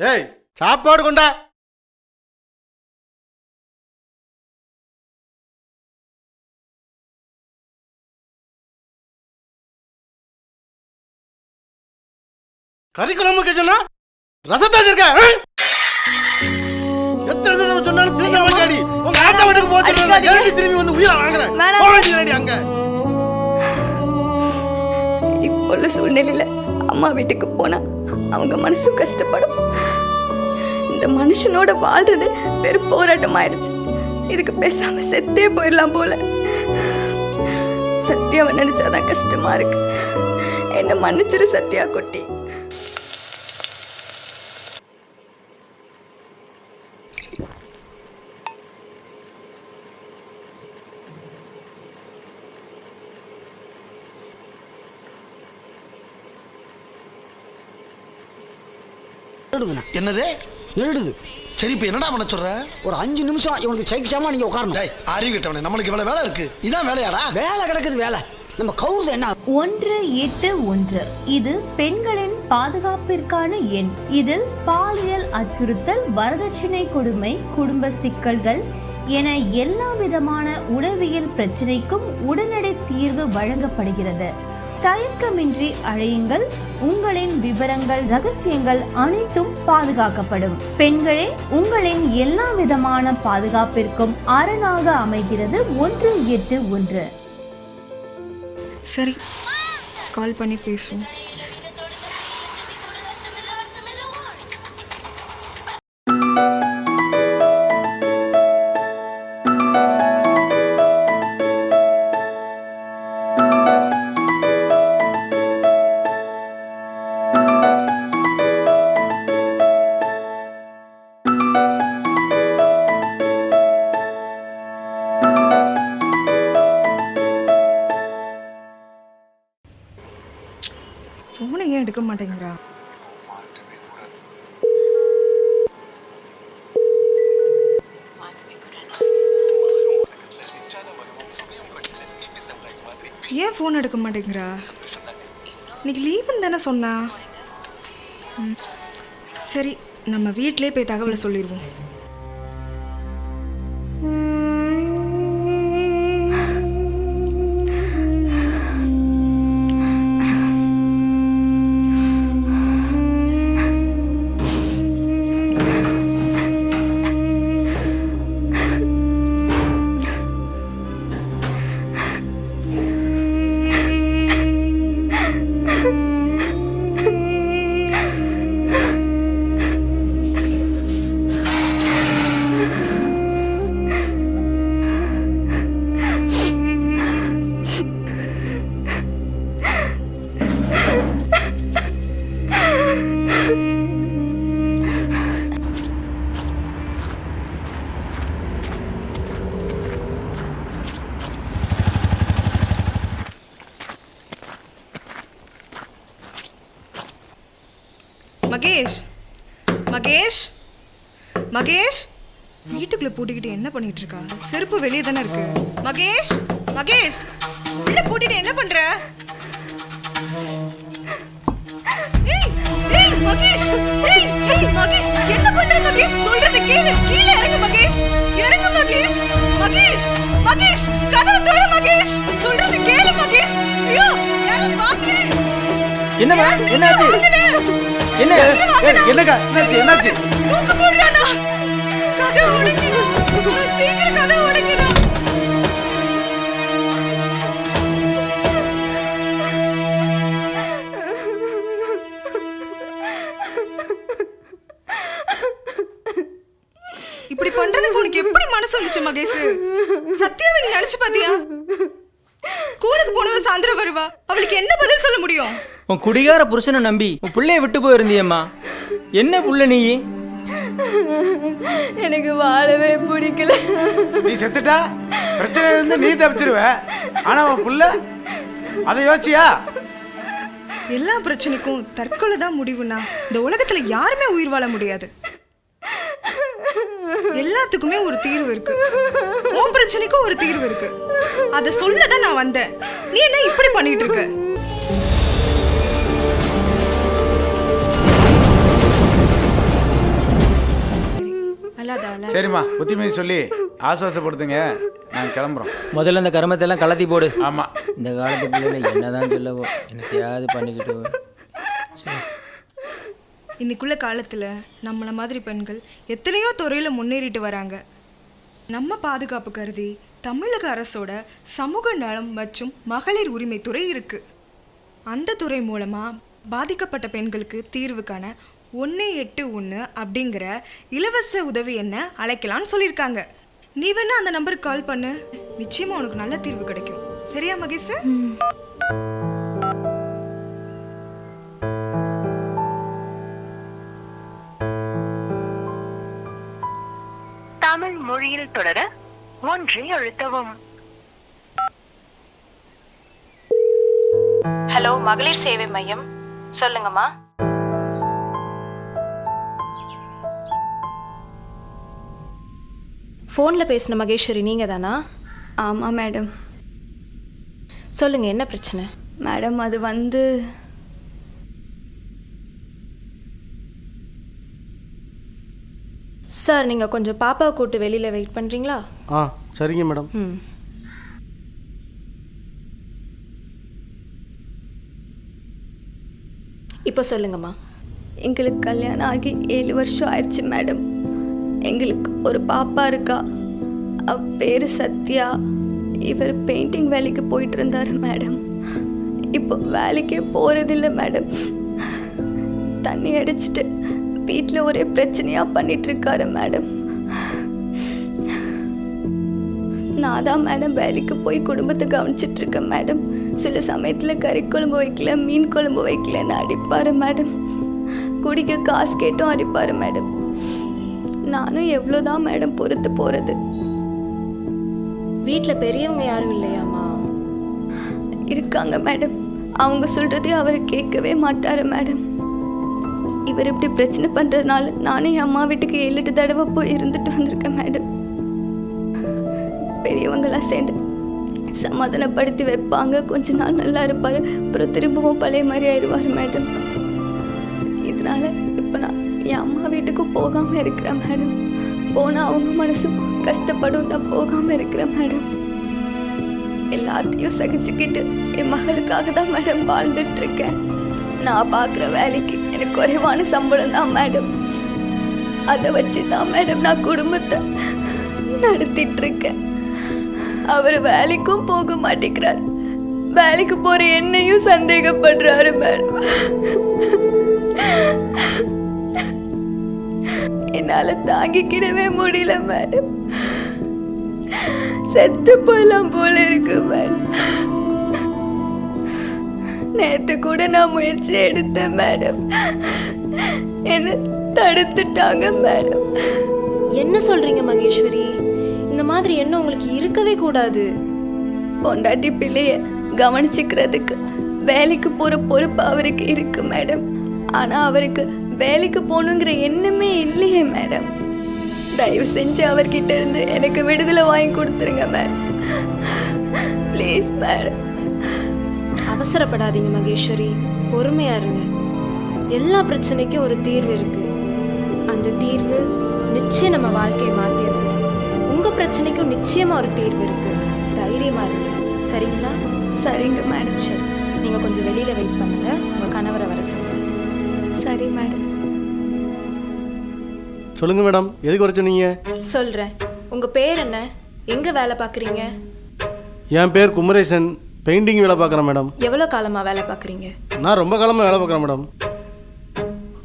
ஏய் சாப்பாடு கொண்டா. கறி குழம்பு சொன்னா ரசத்தை வச்சிருக்க? எத்தனை தடவை சொன்னாலும் திரும்ப மாட்டாடி உங்க ஆச்சா வீட்டுக்கு போச்சு திரும்பி வந்து உயிரை வாங்குறேன். போவேண்டி அங்க. இப்போ உள்ள சூழ்நிலையில அம்மா வீட்டுக்கு போனா அவங்க மனசு கஷ்டப்படும். இந்த மனுஷனோட வாழ்றது வெறும் போராட்டம் ஆயிடுச்சு இதுக்கு பேசாம செத்தே போயிடலாம் போல. சத்யாவை நினைச்சாதான் கஷ்டமா இருக்கு. என்ன மன்னிச்சிரு சத்யா குட்டி. எழுடுதுண்ணா என்னது? எழுடுது சரி இப்ப என்னடா பண்ண சொல்ற? ஒரு அஞ்சு நிமிஷம் இவனுக்கு சைக்கிசாம நீங்க உட்காரணும். டேய் அறிவு கிட்டவனே நம்மளுக்கு இவ்வளவு வேலை இருக்கு. இதான் வேலையாடா? வேலை கிடக்குது வேலை. நம்ம கவுருது என்ன? ஒன்று எட்டு ஒன்று. இது பெண்களின் பாதுகாப்பிற்கான எண். இதில் பாலியல் அச்சுறுத்தல் வரதட்சணை கொடுமை குடும்ப சிக்கல்கள் என எல்லா விதமான உளவியல் பிரச்சனைக்கும் உடனடி தீர்வு வழங்கப்படுகிறது. தயக்கமின்றி அழையுங்கள். உங்களின் விவரங்கள் ரகசியங்கள் அனைத்தும் பாதுகாக்கப்படும். பெண்களே உங்களின் எல்லா விதமான பாதுகாப்பிற்கும் அரணாக அமைகிறது ஒன்று எட்டு ஒன்று. சரி கால் பண்ணி பேசுவோம். எடுக்க மாட்டேங்கிறா. ஏன் ஃபோன் எடுக்க மாட்டேங்கிறா? இன்னைக்கு லீவுன்னு தானே சொன்னா? சரி நம்ம வீட்டிலே போய் தகவலை சொல்லிடுவோம் மகேஷ்? மகேஷ்? மகேஷ்? வீட்டுக்குள்ள பூட்டிக்கிட்டு என்ன பண்ணிட்டு இருக்கா செருப்பு வெளியே தானே இருக்கு. மகேஷ்? மகேஷ்? உள்ள பூட்டிட்டு என்ன பண்ற? மகேஷ்! மகேஷ்! என்ன பண்ற மகேஷ்? சொல்றத கேளு. கீழே இறங்கு மகேஷ். இறங்கு மகேஷ். மகேஷ் மகேஷ்! கதவு திற மகேஷ்! சொல்றத கேளு மகேஷ். ஐயோ யாரும் பாக்குறேன் என்னம்மா என்னாச்சு என்ன? என்னக்கா? என்னாச்சு? என்னாச்சு? தூக்கு போடுறானா? கதை உடைக்கணும். சீக்கிரம் கதை உடைக்கணும். இப்படி பண்றதுக்கு உனக்கு எப்படி மனசு வந்துச்சு மகேஷ்? சத்யாவை நீ நினைச்சு பாத்தியா? ஸ்கூலுக்கு போனவ சாயந்தரம் வருவா. அவளுக்கு என்ன பதில் சொல்ல முடியும்? உன் குடிகார புருஷனை நம்பி உன் பிள்ளைய விட்டு போயிருந்தியம்மா. என்ன புள்ள நீ? எனக்கு வாழவே பிடிக்கல. நீ செத்துட்டா? பிரச்சனை இருந்து நீ தப்பிச்சிருவ. ஆனா உன் புள்ள? அதை யோசிச்சியா? எல்லா பிரச்சனைக்கும் தற்கொலை தான் முடிவுனா இந்த உலகத்துல யாருமே உயிர் வாழ முடியாது. எல்லாத்துக்குமே ஒரு தீர்வு இருக்கு. உன் பிரச்சனைக்கும் ஒரு தீர்வு இருக்கு. அதை சொல்ல தான் நான் வந்தேன். நீ என்ன இப்படி பண்ணிட்டு இருக்க? சரிம்மா புத்திமதி சொல்லி ஆசுவாசப்படுத்துங்க. நாங்கள் கிளம்புறோம். முதல்ல இந்த கருமத்தை எல்லாம் கலத்தி போடு. ஆமாம் இந்த காலத்து பிள்ளைல என்னதான் சொல்லவோ என்னத்தையாவது பண்ணிக்கிட்டு சரி. இன்னைக்குள்ள காலத்துல நம்மள மாதிரி பெண்கள் எத்தனையோ துறையில முன்னேறிட்டு வராங்க. நம்ம பாதுகாப்பு கருதி தமிழக அரசோட சமூக நலம் மற்றும் மகளிர் உரிமை துறை இருக்கு. அந்த துறை மூலமா பாதிக்கப்பட்ட பெண்களுக்கு தீர்வு காண ஒன்று எட்டு ஒன்று அப்படிங்கிற இலவச உதவி என்ன அழைக்கலாம்னு சொல்லியிருக்காங்க. நீ வேணா அந்த நம்பருக்கு கால் பண்ணு. நிச்சயமா உனக்கு நல்ல தீர்வு கிடைக்கும். சரியா மகேஷ்? தமிழ் மொழியில் தொடர ஒன்றை அழுத்தவும். ஹலோ மகளிர் சேவை மையம். சொல்லுங்கம்மா. ஃபோனில் பேசின மகேஸ்வரி நீங்கள் தானா? ஆமாம் மேடம். சொல்லுங்கள் என்ன பிரச்சனை? மேடம் அது வந்து சார் நீங்கள் கொஞ்சம் பாப்பாவை கூட்டு வெளியில் வெயிட் பண்ணுறீங்களா ஆ சரிங்க மேடம். ம். இப்போ சொல்லுங்கம்மா. எங்களுக்கு கல்யாணம் ஆகி ஏழு வருஷம் ஆயிடுச்சு மேடம். எங்களுக்கு ஒரு பாப்பா இருக்கா? அவ பேர் சத்யா. இவர் பெயிண்டிங் வேலைக்கு போயிட்டு இருந்தாரு மேடம் இப்போ வேலைக்கே போகிறதில்ல மேடம் தண்ணி அடிச்சிட்டு வீட்டில் ஒரே பிரச்சனையாக பண்ணிகிட்ருக்காரு மேடம் நான் தான் மேடம் வேலைக்கு போய் குடும்பத்தை கவனிச்சிட்ருக்கேன் மேடம் சில சமயத்தில் கறி குழம்பு வைக்கல மீன் குழம்பு வைக்கலன்னு அடிப்பார் மேடம் குடிக்க காசு கேட்டும் அடிப்பார் மேடம் நானும் எவ்வளோதான் மேடம் பொறுத்து போகிறது வீட்டில் பெரியவங்க யாரும் இல்லையாம்மா? இருக்காங்க மேடம். அவங்க சொல்கிறதே அவர் கேட்கவே மாட்டாரு மேடம். இவர் இப்படி பிரச்சனை பண்ணுறதுனால நானும் என் அம்மா வீட்டுக்கு ஏழு எட்டு தடவை போய் இருந்துட்டு வந்திருக்கேன் மேடம். பெரியவங்களாம் சேர்ந்து சமாதானப்படுத்தி வைப்பாங்க. கொஞ்ச நாள் நல்லா இருப்பார். அப்புறம் திரும்பவும் பழைய மாதிரி ஆயிடுவார் மேடம். இதனால என் அம்மா வீட்டுக்கு போகாமல் இருக்கிறேன் மேடம். போனால் அவங்க மனசும் கஷ்டப்படும் நான் போகாமல் இருக்கிறேன் மேடம். எல்லாத்தையும் சகிச்சுக்கிட்டு என் மகளுக்காக தான் மேடம் வாழ்ந்துட்டுருக்கேன். நான் பார்க்குற வேலைக்கு எனக்கு குறைவான சம்பளம் தான் மேடம். அதை வச்சு தான் மேடம் நான் குடும்பத்தை நடத்திட்டு இருக்கேன் அவர் வேலைக்கும் போக மாட்டேங்கிறார். வேலைக்கு போகிற என்னையும் சந்தேகப்படுறாரு மேடம். என்னால தாங்கிக்கிடவே முடியல மேடம் செத்து போகலாம் போல இருக்கு மேடம் நேத்து கூட நான் முயற்சி எடுத்தேன் மேடம் என்ன தடுத்துட்டாங்க மேடம் என்ன சொல்கிறீங்க மகேஸ்வரி? இந்த மாதிரி எண்ணம் உங்களுக்கு இருக்கவே கூடாது. பொண்டாட்டி பிள்ளைய கவனிச்சுக்கிறதுக்கு வேலைக்கு போற பொறுப்பு அவருக்கு இருக்கு மேடம் ஆனா அவருக்கு வேலைக்கு போகணுங்கிற எண்ணமே இல்லையே மேடம் தயவு செஞ்சு அவர்கிட்ட இருந்து எனக்கு விடுதலை வாங்கி கொடுத்துருங்க மேடம் ப்ளீஸ் மேடம் அவசரப்படாதீங்க மகேஸ்வரி. பொறுமையா இருங்க. எல்லா பிரச்சனைக்கும் ஒரு தீர்வு இருக்கு. அந்த தீர்வு நிச்சயம் நம்ம வாழ்க்கையை மாற்றி அமைக்கும் உங்க பிரச்சனைக்கும் நிச்சயமா ஒரு தீர்வு இருக்கு. தைரியமா இருங்க. சரிங்களா? சரிங்க மேடம் சரி. நீங்க கொஞ்சம் வெளியில வெயிட் பண்ணுங்க. உங்க கணவரை வர சொல்லுங்க. சரி மேடம் சொல்லுங்க மேடம் எதுக்கு வர சொன்னீங்க? சொல்றேன். உங்க பேர் என்ன? எங்க வேலை பார்க்குறீங்க? என் பேர் குமரேசன். பெயிண்டிங் வேலை பார்க்குறேன் மேடம். எவ்வளோ காலமா வேலை பார்க்குறீங்க? நான் ரொம்ப காலமாக வேலை பார்க்குறேன் மேடம்.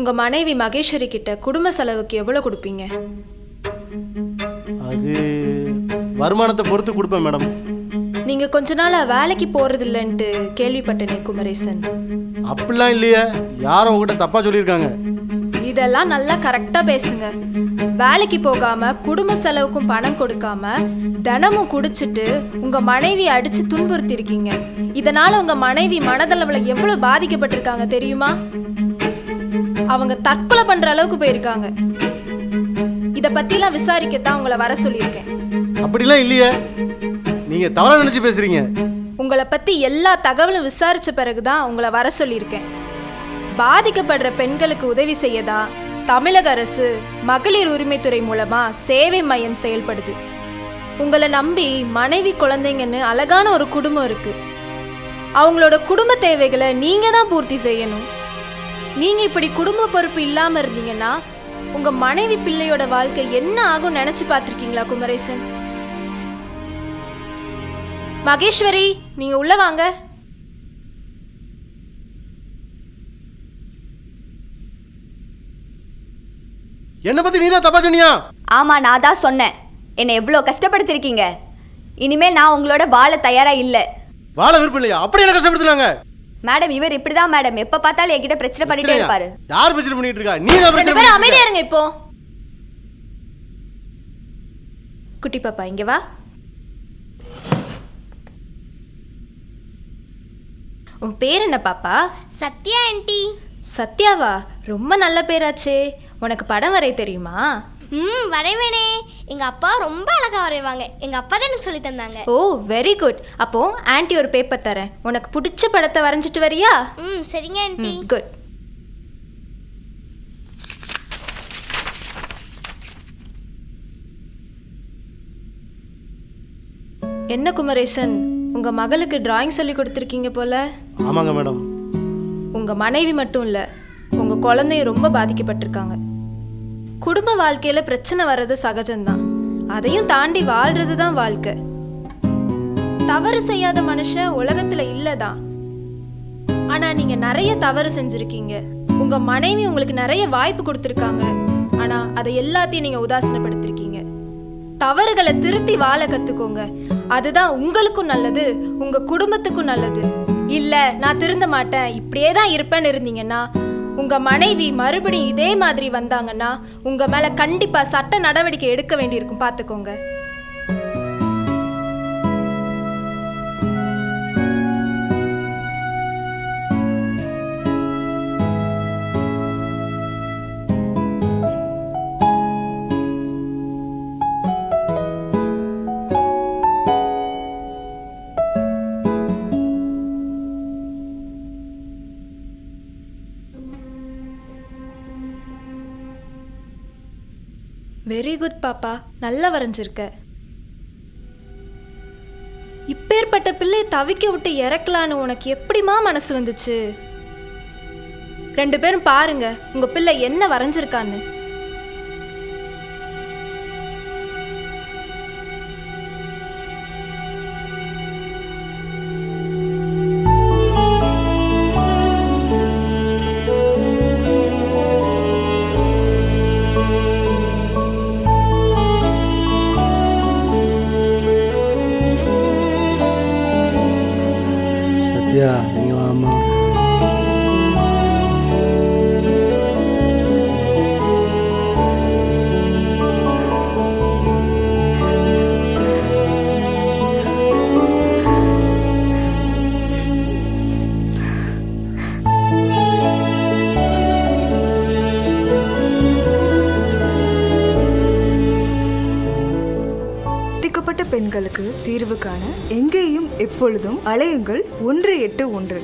உங்க மனைவி மகேஸ்வரி கிட்ட குடும்ப செலவுக்கு எவ்வளோ கொடுப்பீங்க? அது வருமானத்தை பொறுத்து கொடுப்பேன் மேடம். நீங்க கொஞ்ச நாளா வேலைக்கு போறது இல்லைன்ட்டு கேள்விப்பட்டேனே குமரேசன். அப்படிலாம் இல்லையே. யாரும் உங்ககிட்ட தப்பாக சொல்லியிருக்காங்க. இதெல்லாம் நல்லா கரெக்டா பேசுங்க. வேலைக்கு போகாம குடும்ப செலவுக்கும் பணம் கொடுக்காம தினமும் குடிச்சிட்டு உங்க மனைவி அடிச்சு துன்புறுத்தி இருக்கீங்க இதனால உங்க மனைவி மனதளவுல எவ்வளவு பாதிக்கப்பட்டிருக்காங்க தெரியுமா? அவங்க தற்கொலை பண்ற அளவுக்கு போயிருக்காங்க. இத பத்திலாம் விசாரிக்கத்தான் உங்களை வர சொல்லியிருக்கேன். அப்படிலாம் இல்லையே. நீங்கள் தவறாக நினச்சி பேசுகிறீங்க உங்களை பத்தி எல்லா தகவலும் விசாரிச்ச பிறகுதான் உங்களை வர சொல்லியிருக்கேன். பாதிக்கப்படுற பெண்களுக்கு உதவி செய்யதா? தமிழக அரசு மகளிர் உரிமைத்துறை மூலமா சேவை மையம் செயல்படுது. உங்களை நம்பி மனைவி குழந்தைங்கன்னு அழகான ஒரு குடும்பம் இருக்கு. அவங்களோட குடும்ப தேவைகளை நீங்க தான் பூர்த்தி செய்யணும். நீங்க இப்படி குடும்ப பொறுப்பு இல்லாம இருந்தீங்கன்னா உங்க மனைவி பிள்ளையோட வாழ்க்கை என்ன ஆகும் நினைச்சு பார்த்துருக்கீங்களா குமரேசன்? மகேஸ்வரி நீங்க உள்ள வாங்க. என்னை பத்தி நீ தான் தப்பா சொன்னியா? ஆமாம் நான் தான் சொன்னேன். என்னை எவ்வளோ கஷ்டப்படுத்திருக்கீங்க? இனிமேல் நான் உங்களோட வாழ தயாராக இல்லை. வாழ விருப்பம் இல்லையா? அப்படி என்ன கஷ்டப்படுத்துனாங்க? மேடம் இவர் இப்படி தான் மேடம். எப்போ பார்த்தாலும் என்கிட்ட பிரச்சனை பண்ணிட்டே இருப்பாரு. யார் பிரச்சனை பண்ணிட்டு இருக்கா? நீ தான் பிரச்சனை ரெண்டு பேரும் பண்ணிட்டு அமைதியா. இருங்க இப்போ. குட்டி பாப்பா இங்க வா. உன் பேர் என்ன பாப்பா? சத்யா ஆண்டி. சத்யாவா? ரொம்ப நல்ல பேராச்சே. உனக்கு படம் வரைய தெரியுமா? ம் வரைவேனே. எங்க அப்பா ரொம்ப அழகா வரைவாங்க. எங்க அப்பா தான் எனக்கு சொல்லி தந்தாங்க. ஓ வெரி குட் அப்போ ஆன்ட்டி ஒரு பேப்பர் தரேன். உனக்கு பிடிச்ச படத்தை வரைஞ்சிட்டு வரியா? ம் சரிங்க ஆண்டி குட் என்ன குமரேசன்? உங்க மகளுக்கு டிராயிங் சொல்லி கொடுத்துருக்கீங்க போல. ஆமாங்க மேடம். உங்க மனைவி மட்டும் இல்ல உங்க குழந்தையும் ரொம்ப பாதிக்கப்பட்டிருக்காங்க. குடும்ப வாழ்க்கையில பிரச்சனை வர்றது சகஜம்தான். அதையும் தாண்டி வாழ்றது தான் வாழ்க்கை. தவறு செய்யாத மனுஷன் உலகத்துல இல்லதான். ஆனா நீங்க நிறைய தவறு செஞ்சிருக்கீங்க. உங்க மனைவி உங்களுக்கு நிறைய வாய்ப்பு கொடுத்துருக்காங்க. ஆனா அதை எல்லாத்தையும் நீங்க உதாசீனப்படுத்திருக்கீங்க. தவறுகளை திருத்தி வாழ கத்துக்கோங்க. அதுதான் உங்களுக்கும் நல்லது உங்க குடும்பத்துக்கும் நல்லது. இல்ல நான் திருந்த மாட்டேன் இப்படியே தான் இருப்பேன்னு இருந்தீங்கன்னா உங்க மனைவி மறுபடியும் இதே மாதிரி வந்தாங்கன்னா உங்க மேல கண்டிப்பா சட்ட நடவடிக்கை எடுக்க வேண்டியிருக்கும். பாத்துக்கோங்க வெரி குட் பாப்பா. நல்லா வரைஞ்சிருக்க. இப்பேற்பட்ட பிள்ளை தவிக்க விட்டு இறக்கலான்னு உனக்கு எப்படிமா மனசு வந்துச்சு? ரெண்டு பேரும் பாருங்க உங்க பிள்ளை என்ன வரைஞ்சிருக்கான்னு. எப்பொழுதும் அலையுங்கள் ஒன்று எட்டு ஒன்று.